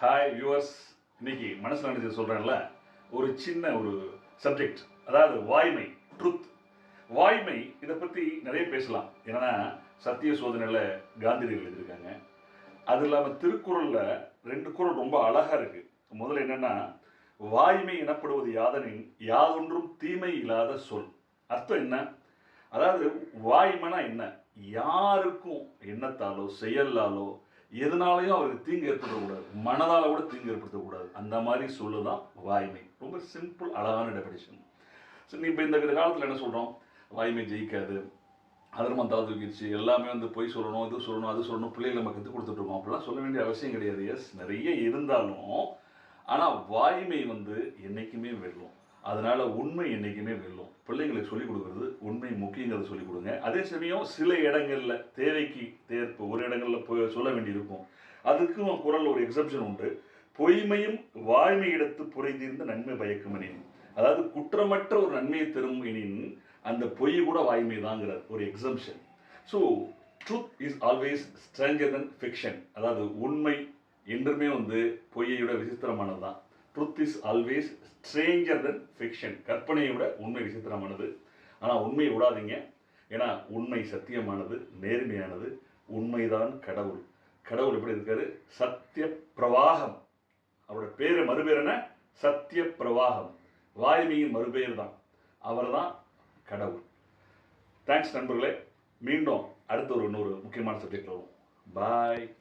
Hi viewers இன்னைக்கு மனசில் நினைச்சு சொல்கிறேன்ல ஒரு சின்ன ஒரு சப்ஜெக்ட் அதாவது வாய்மை ட்ருத் வாய்மை இதை பற்றி நிறைய பேசலாம். என்னன்னா சத்திய சோதனையில் காந்தியடிகள் எழுதியிருக்காங்க. அது இல்லாமல் திருக்குறளில் ரெண்டு குரல் ரொம்ப அழகாக இருக்குது முதல்ல என்னென்னா வாய்மை எனப்படுவது யாதனின் யாதொன்றும் தீமை இல்லாத சொல். அர்த்தம் என்ன? அதாவது வாய்மைனா என்ன? யாருக்கும் எண்ணத்தாலோ செயலாலோ எதனாலையும் அவருக்கு தீங்கு ஏற்படுத்தக்கூடாது மனதால் கூட தீங்கு ஏற்படுத்தக்கூடாது. அந்த மாதிரி சொல்லுதான் வாய்மை. ரொம்ப சிம்பிள் அழகான டெபினேஷன் ஸோ இப்போ இந்த காலத்தில் என்ன சொல்கிறோம் வாய்மை ஜெயிக்காது. அதர்மம் தாழ்ந்து தூக்கிடுச்சு. எல்லாமே வந்து பொய் சொல்லணும் இது சொல்லணும் அது சொல்லணும். பிள்ளைகள் நம்ம கற்றுக் கொடுத்துட்ருக்கோம் அப்படிலாம் சொல்ல வேண்டிய அவசியம் கிடையாது. எஸ் நிறைய இருந்தாலும் ஆனால் வாய்மை வந்து என்றைக்குமே அதனால் உண்மை என்றைக்குமே வெல்லும். பிள்ளைங்களுக்கு சொல்லிக் கொடுக்குறது உண்மை முக்கியங்கிறத சொல்லிக் கொடுங்க. அதே சமயம் சில இடங்களில் தேவைக்கு தேர்ப்பு ஒரு இடங்களில் போய் சொல்ல வேண்டியிருக்கும். அதுக்கும் குரல் ஒரு எக்ஸப்ஷன் உண்டு. பொய்மையும் வாய்மை இடத்து புரைந்திருந்த நன்மை பயக்கும் அதாவது குற்றமற்ற ஒரு நன்மையை தரும் எனின் அந்த பொய் கூட வாய்மை தாங்கிறார் ஒரு exemption so truth is always stranger than fiction அதாவது உண்மை என்றுமே வந்து பொய்யை விட விசித்திரமானது தான் truth is always stranger than fiction கற்பனையை விட உண்மை விசித்திரமானது. ஆனால் உண்மையை விடாதீங்க. ஏன்னா உண்மை சத்தியமானது நேர்மையானது உண்மைதான் கடவுள். கடவுள் எப்படி இருக்காரு? சத்திய பிரவாகம் அவரோட பேர் மறுபேர் என்ன? சத்திய பிரவாகம் வாய்மையின் மறுபேர் தான். அவர் தான் கடவுள். தேங்க்ஸ் நண்பர்களே. மீண்டும் அடுத்த ஒரு இன்னொரு முக்கியமான சப்ஜெக்ட் வரும் பாய்